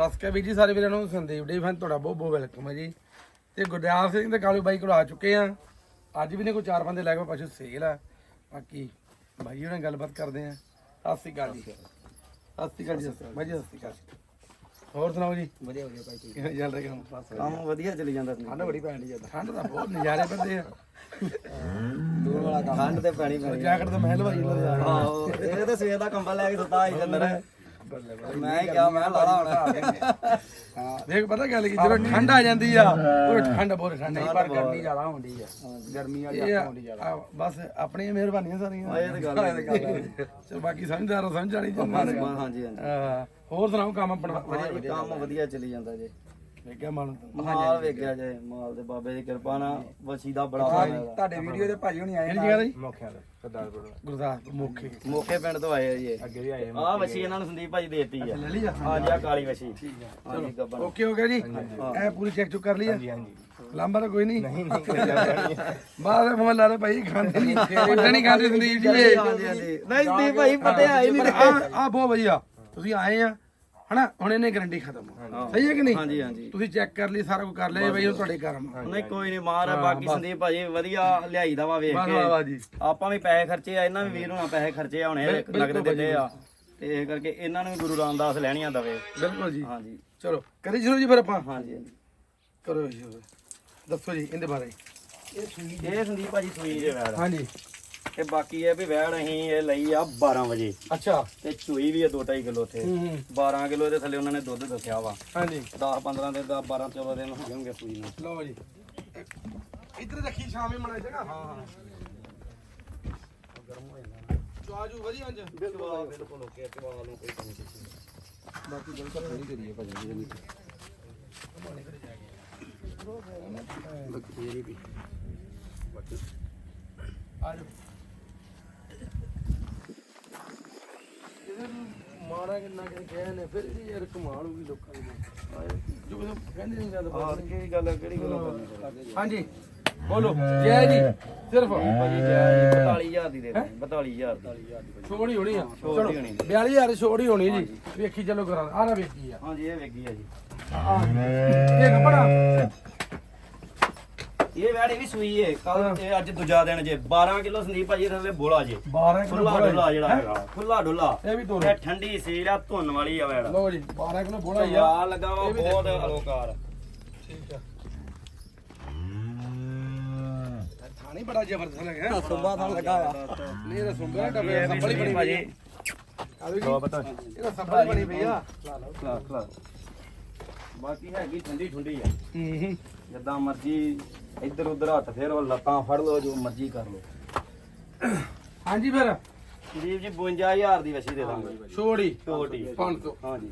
ਸਸਕਾ ਵੀ ਜੀ ਸਾਰੇ ਵੀਰਾਂ ਨੂੰ ਸੰਦੀਪ ਡੇ ਫਨ ਤੁਹਾਡਾ ਬਹੁਤ ਬਹੁਤ ਵੈਲਕਮ ਹੈ ਜੀ। ਤੇ ਗੁਰਦਿਆਲ ਸਿੰਘ ਤੇ ਕਾਲੂ ਬਾਈ ਕੋਲ ਆ ਚੁੱਕੇ ਆ। ਅੱਜ ਵੀ ਨੇ ਕੋਈ ਚਾਰ ਬੰਦੇ ਲੈ ਕੇ ਪਸ਼ੂ ਸੇਲ ਆ। ਬਾਕੀ ਬਾਈ ਉਹਨਾਂ ਨਾਲ ਗੱਲਬਾਤ ਕਰਦੇ ਆ। ਸਤਿ ਸ਼੍ਰੀ ਅਕਾਲ ਜੀ। ਸਤਿ ਸ਼੍ਰੀ ਅਕਾਲ ਜੀ। ਸਤਿ ਸ਼੍ਰੀ। ਬਾਈ ਜੀ ਸਤਿ ਸ਼੍ਰੀ ਅਕਾਲ ਹੋਰ ਸੁਣਾਓ ਜੀ? ਵਧੀਆ ਵਧੀਆ ਭਾਈ ਜੀ ਕਿਵੇਂ ਚੱਲ ਰਿਹਾ ਕੰਮ? ਕੰਮ ਵਧੀਆ ਚੱਲੀ ਜਾਂਦਾ ਠੰਡ ਬੜੀ ਪੈਣ ਦੀ ਠੰਡ ਦਾ ਬਹੁਤ ਨਜ਼ਾਰੇ ਪੈਂਦੇ ਆ। ਦੂਰ ਵਾਲਾ ਕੰਮ। ਠੰਡ ਤੇ ਪੈਣੀ ਪੈਣੀ ਜੈਕਟ ਤਾਂ ਮਹਿਲ ਭਾਈ ਆਹੋ ਇਹ ਤਾਂ ਸਵੇਰ ਦਾ ਕੰਬਲ ਲੈ ਕੇ ਸੁੱਤਾ ਸੀ ਅੰਦਰ ਮੈਂ ਹੀ ਕਿਹਾ ਮੈਂ ਲਾਲਾ ਹੋਣਾ ਦੇਖ ਪਤਾ ਗੱਲ ਕੀ ਜਦੋਂ ਠੰਡ ਆ ਜਾਂਦੀ ਆ ਉਹ ਠੰਡ ਬਹੁਤ ਠੰਡ ਨਹੀਂ ਪਰ ਗਰਮੀ ਜ਼ਿਆਦਾ ਹੁੰਦੀ ਆ। ਗਰਮੀ ਵਾਲੀ ਆ ਹੁੰਦੀ ਜ਼ਿਆਦਾ। ਬਸ ਆਪਣੀਆਂ ਮਿਹਰਬਾਨੀਆਂ ਸਾਰੀਆਂ। ਇਹ ਤਾਂ ਗੱਲ ਹੈ ਚਲ ਬਾਕੀ ਸਮਝਦਾਰ ਸਮਝ ਆਣੀ ਚਾਹੁੰਦੇ ਹਾਂਜੀ ਹੋਰ ਸੁਣਾਓ ਕੰਮ ਆਪਣਾ ਕੰਮ ਵਧੀਆ ਚੱਲੀ ਜਾਂਦਾ ਜੀ। ਵੇਖਿਆ ਮਨ ਮਾਲ ਵੇਖਿਆ ਜੇ ਮਾਲ ਦੇ ਬਾਬੇ ਦੀ ਕਿਰਪਾ ਨਾਲ ਵਸੀ ਦਾ ਬੜਾ ਫਾਇਦਾ। ਤੁਹਾਡੇ ਵੀਡੀਓ ਦੇ ਭਾਜੀ ਹੁਣੀ ਆਏ ਕਿਹੜੀ ਜਗ੍ਹਾ ਜੀ ਮੌਖਿਆਂ ਦਾ ਸਰਦਾਰਪੁਰ ਗੁਰਦਾਸਪੁਰ ਮੁਖੇ। ਮੋਕੇ ਪਿੰਡ ਤੋਂ ਆਏ ਆ ਜੀ ਇਹ। ਅੱਗੇ ਵੀ ਆਏ ਆਹ ਵਸੀ ਇਹਨਾਂ ਨੂੰ ਸੰਦੀਪ ਭਾਜੀ ਦੇਤੀ ਆ। ਲੈ ਲਈ ਜਾ ਹਾਂਜੀ ਆ ਕਾਲੀ ਵਸੀ। ਹਾਂਜੀ ਗੱਬਨ ਓਕੇ ਹੋ ਗਿਆ ਜੀ। ਇਹ ਪੂਰੀ ਚੈੱਕ ਚੁੱਕ ਕਰ ਲਈ ਆ। ਹਾਂਜੀ ਲਾਂਬਾ ਤਾਂ ਕੋਈ ਨਹੀਂ। ਨਹੀਂ ਬਾਹਰ ਫੋਨ ਲਾ ਰਹੇ ਭਾਈ ਖਾਂਦੇ ਨਹੀਂ। ਪੱਟੇ ਨਹੀਂ ਖਾਂਦੇ ਸੰਦੀਪ ਜੀ ਇਹ। ਹਾਂਜੀ ਹਾਂਜੀ। ਨਹੀਂ ਸੰਦੀਪ ਭਾਈ ਪੱਟੇ ਆਏ ਨਹੀਂ। ਆ ਆ ਬਹੁਤ ਵਧੀਆ। ਤੁਸੀਂ ਆਏ ਆ। ਹਨਾ? ਹੁਣ ਇਹਨੇ ਗਰੰਟੀ ਖਤਮ ਸਹੀ ਹੈ ਕਿ ਨਹੀਂ? ਹਾਂਜੀ ਹਾਂਜੀ। ਤੁਸੀਂ ਚੈੱਕ ਕਰ ਲਈ ਸਾਰਾ ਕੁਝ ਕਰ ਲਿਆ ਬਈ ਉਹ ਤੁਹਾਡੇ ਕਰਮ ਨਹੀਂ ਕੋਈ ਨਹੀਂ ਮਾਰ ਬਾਕੀ ਸੰਦੀਪ ਭਾਜੀ ਵਧੀਆ ਲਿਆਈ ਦਾ ਵਾ ਵੇਖ ਕੇ। ਜੀ। ਆਪਾਂ ਵੀ ਪੈਸੇ ਖਰਚੇ ਆ ਇਹਨਾਂ ਵੀ ਵੀਰ ਹੋਣਾ ਪੈਸੇ ਖਰਚੇ ਆ ਹੁਣੇ ਨਗਦ ਦਿੱਤੇ ਆ। ਤੇ ਇਹ ਕਰਕੇ ਇਹਨਾਂ ਨੂੰ ਵੀ ਗੁਰੂ ਰਾਮਦਾਸ ਲੈਣੀਆਂ ਦਵੇ। ਬਿਲਕੁਲ ਜੀ। ਹਾਂਜੀ। ਚਲੋ ਕਰੀ ਸ਼ੁਰੂ ਜੀ ਫਿਰ ਆਪਾਂ। ਹਾਂਜੀ ਹਾਂਜੀ। ਕਰੋ ਜੀ। ਦੱਸੋ ਜੀ ਇਹਦੇ ਬਾਰੇ। ਇਹ ਸੰਦੀਪ ਭਾਜੀ ਸੂਈ ਜੇ ਵੈੜ ਹਾਂਜੀ। ਤੇ ਬਾਕੀ ਇਹ ਵੀ ਵੈੜ ਅਸੀਂ ਇਹ ਲਈ ਆ 12 ਵਜੇ। ਅੱਛਾ। ਤੇ ਚੂਈ ਵੀ ਆ 2.5 ਕਿਲੋ ਹੂੰ ਹੂੰ। 12 ਕਿਲੋ ਦੇ ਥੱਲੇ ਉਹਨਾਂ ਨੇ ਦੁੱਧ ਦੱਸਿਆ ਵਾ। ਹਾਂਜੀ। 10 15 ਦੇ 10 12 14 ਦਿਨ ਹੋ ਜਾਣਗੇ ਸੂਈ ਨੂੰ। ਲਓ ਜੀ। ਇੱਧਰ ਰੱਖੀ ਸ਼ਾਮੇ ਮਣਾ ਜਗਾ ਹਾਂ ਹਾਂ। ਗਰਮ ਹੋ ਜਾਂਦਾ ਚੁਆਜੂ ਵਧੀਆ ਅੰਜ ਬਿਲਕੁਲ ਬਿਲਕੁਲ ਓਕੇ ਤੇ ਵਾਲ ਨੂੰ ਕੋਈ ਕਮੀ ਨਹੀਂ। ਬਾਕੀ ਬਿਲਕੁਲ ਨਹੀਂ ਕਰੀਏ ਭਾਜੀ ਜੀ ਆਜੋ ਇਹਦੇ ਮਾਰਾ ਕਿੰਨਾ ਕਿ ਗਏ ਨੇ ਫਿਰ ਵੀ ਯਾਰ ਕਮਾਲ ਹੋ ਗਈ ਲੋਕਾਂ ਦੀ ਆਏ ਜੋ। ਕੁਛ ਕਹਿੰਦੇ ਨਹੀਂ ਗੱਲ ਹਾਂ ਬਾਤ ਕੀ ਗੱਲ ਕਿਹੜੀ ਗੱਲ ਹਾਂਜੀ ਬੋਲੋ ਜੈ ਜੀ ਸਿਰਫ। ਭਾਜੀ ਜੈ 42000 ਦੀ ਦੇ ਦੇ। 42000 ਦੀ ਛੋੜੀ ਹੋਣੀ ਆ। ਛੋੜ ਹੀ ਹੋਣੀ 42000 ਛੋੜੀ ਹੋਣੀ ਜੀ। ਵੇਖੀ ਚਲੋ ਕਰਾਂ ਆਹ ਨਾ ਵੇਖੀ ਆ। ਹਾਂਜੀ ਇਹ ਵੇਗੀ ਆ ਜੀ। ਆਹ ਇਹ ਕਪੜਾ ਇਹ ਵੈੜ ਇਹ ਵੀ ਸੂਈ ਏ। ਕੱਲ ਇਹ ਅੱਜ ਦੂਜਾ ਦਿਨ ਜੇ। 12 ਕਿਲੋ ਸੰਦੀਪ ਭਾਜੀ ਥੱਲੇ ਬੋਲਾ ਜੇ। 12 ਕਿਲੋ ਖੁੱਲਾ ਡੁੱਲਾ ਜਿਹੜਾ ਹੈਗਾ। ਖੁੱਲਾ ਡੁੱਲਾ। ਇਹ ਵੀ ਤੋਰ। ਇਹ ਠੰਡੀ ਸੀਲ ਆ ਧੁੰਨ ਵਾਲੀ ਆ ਵੈੜ। ਲਓ ਜੀ 12 ਕਿਲੋ ਬੋਲਾ ਹੀ ਆ। ਆ ਲੱਗਾ ਵਾ ਬਹੁਤ ਅਲੋਕਾਰ। ਠੀਕ ਆ। ਥਾਣੀ ਬੜਾ ਜ਼ਬਰਦਸਤ ਲੱਗਾ ਸੁੰਬਾ ਥਾਂ ਲੱਗਾ ਆ ਨਹੀਂ ਇਹ ਸੁੰਬਾ ਡੱਬੇ ਵੀ ਸੰਭਲੀ ਬਣੀ ਭਾਜੀ। ਆਲੂ ਜੀ ਇਹਦਾ ਸੰਭਲੀ ਬਣੀ ਪਈ ਆ। ਖਲਾ ਖਲਾ। ਬਾਕੀ ਹੈਗੀ ਠੰਡੀ ਠੁੰਡੀ ਆ। ਹੂੰ ਹੂੰ। ਜਿੱਦਾਂ ਮਰਜ਼ੀ ਇੱਧਰ ਉੱਧਰ ਹੱਥ ਫੇਰੋ ਲੱਤਾਂ ਫੜ ਲਓ ਜੋ ਮਰਜ਼ੀ ਕਰ ਲਓ। ਹਾਂਜੀ ਫਿਰ। ਸੰਦੀਪ ਜੀ 52000 ਦੀ ਵਸੀ ਦੇ ਦਾਂਗੇ। ਛੋੜੀ ਛੋਟੀ। ਪੰਜ ਤੋਂ ਹਾਂਜੀ।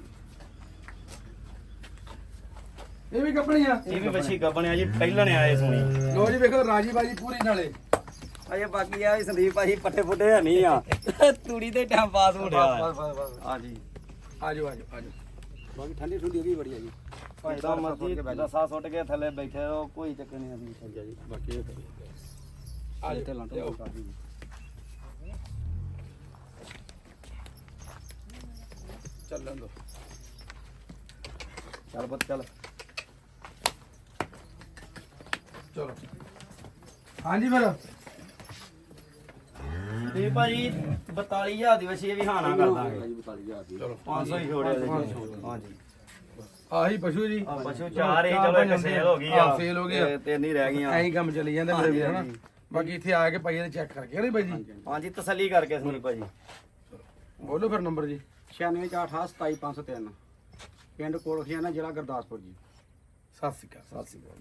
ਇਹ ਵੀ ਕੱਪਣੀ ਆ। ਇਹ ਵੀ ਵਸੀ ਗੱਬਣਿਆ ਜੀ ਪਹਿਲਾਂ ਨੇ ਆਏ ਸੁਣੀ ਲੋ ਜੀ ਵੇਖੋ ਰਾਜੀ ਬਾਜੀ ਪੂਰੀ ਨਾਲੇ। ਅਜੇ ਬਾਕੀ ਆ ਵੀ ਸੰਦੀਪ ਭਾਜੀ ਪੱਟੇ ਪੁੱਟੇ ਹੈ ਨਹੀਂ ਆ। ਤੂੜੀ ਤੇ ਟਾਈਮ ਪਾਸ ਹੋ ਰਿਹਾ। ਹਾਂਜੀ। ਆਜੋ ਆਜੋ ਆਜੋ। ਬਾਕੀ ਠੰਡੀ ਠੰਡੀ ਵੀ ਬੜੀ ਆ ਜੀ ਜਿੱਦਾਂ ਮਰਜ਼ੀ ਦਸਾ ਸੁੱਟ ਕੇ ਥੱਲੇ ਬੈਠੇ ਰਹੋ ਕੋਈ ਚੱਕਰ ਨਹੀਂ ਆਦੀ ਠੀਕ ਹੈ ਜੀ ਬਾਕੀ ਇਹ ਆਜੋ ਤੇ ਲੰਟੋ ਲਿਆਓ। ਕਾਫੀ ਚੱਲਣ ਦੋ। ਚੱਲ ਪੁੱਤ ਚੱਲ। ਚਲੋ। ਹਾਂਜੀ ਫਿਰ। ਤੇ ਭਾਜੀ 42000 ਦੀ ਵਸੀ ਇਹ ਵੀ ਹਾਨਾ ਕਰ ਦਾਂਗੇ। ਜੀ 42000 ਦੀ ਚਲੋ 500 ਹੀ ਛੋੜਿਆ। ਹਾਂਜੀ। ਆਹੀ ਪਸ਼ੂ ਜੀ। ਆ ਪਸ਼ੂ ਚਾਰ ਹੀ ਚਲੋ ਇੱਕ ਸੇਲ ਹੋ ਗਈ ਆ। sale ਹੋ ਗਈ ਆ। ਤੇ ਤਿੰਨ ਹੀ ਰਹਿ ਗਈਆਂ। ਐਂ ਕੰਮ ਚੱਲੀ ਜਾਂਦਾ ਮੇਰੇ ਵੀਰ ਹਨਾ। ਬਾਕੀ ਇੱਥੇ ਆ ਕੇ ਭਾਈ ਇਹਨੇ ਚੈੱਕ ਕਰਕੇ ਨਹੀਂ ਬਾਈ ਜੀ? ਹਾਂਜੀ ਤਸੱਲੀ ਕਰਕੇ ਸੁਣੀ ਭਾਜੀ। ਬੋਲੋ ਫਿਰ ਨੰਬਰ ਜੀ। 9648277503 ਪਿੰਡ ਕੋਲਖੀਆਣਾ ਜ਼ਿਲ੍ਹਾ ਗੁਰਦਾਸਪੁਰ ਜੀ। ਸਤਿ ਸ਼੍ਰੀ ਅਕਾਲ। ਸਤਿ ਸ਼੍ਰੀ ਅਕਾਲ।